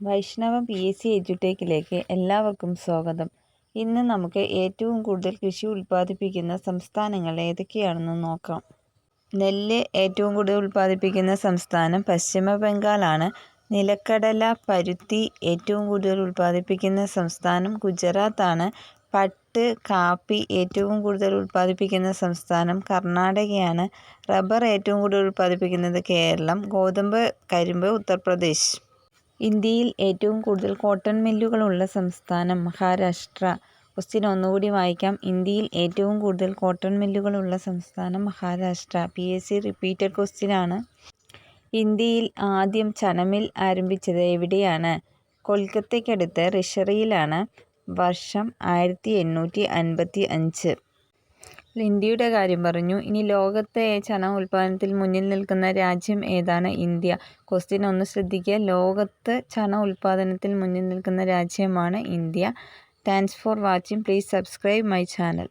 Vaishnavam P S C എജുടേക്കിലേക്ക് എല്ലാവർക്കും സ്വാഗതം. ഇന്ന് നമുക്ക് ഏറ്റവും കൂടുതൽ കൃഷി ഉൽപ്പാദിപ്പിക്കുന്ന സംസ്ഥാനങ്ങൾ ഏതൊക്കെയാണെന്ന് നോക്കാം. നെല്ല് ഏറ്റവും കൂടുതൽ ഉൽപ്പാദിപ്പിക്കുന്ന സംസ്ഥാനം പശ്ചിമ ബംഗാളാണ്. നിലക്കടല പരുത്തി ഏറ്റവും കൂടുതൽ ഉൽപ്പാദിപ്പിക്കുന്ന സംസ്ഥാനം ഗുജറാത്താണ്. പട്ട് കാപ്പി ഏറ്റവും കൂടുതൽ ഉൽപ്പാദിപ്പിക്കുന്ന സംസ്ഥാനം കർണാടകയാണ്. റബ്ബർ ഏറ്റവും കൂടുതൽ ഉൽപ്പാദിപ്പിക്കുന്നത് കേരളം. ഗോതമ്പ് കരിമ്പ് ഉത്തർപ്രദേശ്. ഇന്ത്യയിൽ ഏറ്റവും കൂടുതൽ കോട്ടൺ മില്ലുകളുള്ള സംസ്ഥാനം മഹാരാഷ്ട്ര. ക്വസ്റ്റ്യൻ ഒന്നുകൂടി വായിക്കാം. ഇന്ത്യയിൽ ഏറ്റവും കൂടുതൽ കോട്ടൺ മില്ലുകളുള്ള സംസ്ഥാനം Maharashtra. P S C repeated question ആണ്. ഇന്ത്യയിൽ ആദ്യം ചനമിൽ ആരംഭിച്ചത് എവിടെയാണ്? കൊൽക്കത്തയ്ക്കടുത്ത് റിഷറിയിലാണ്. വർഷം ആയിരത്തി എണ്ണൂറ്റി അൻപത്തി അഞ്ച്. ഇന്ത്യയുടെ കാര്യം പറഞ്ഞു. ഇനി ലോകത്തെ ചണ ഉൽപ്പാദനത്തിൽ മുന്നിൽ നിൽക്കുന്ന രാജ്യം ഏതാണ്? ഇന്ത്യ. ക്വസ്റ്റ്യൻ ഒന്ന് ശ്രദ്ധിക്കുക. ലോകത്ത് ചണ ഉൽപ്പാദനത്തിൽ മുന്നിൽ നിൽക്കുന്ന രാജ്യമാണ് India. Thanks for watching please subscribe my channel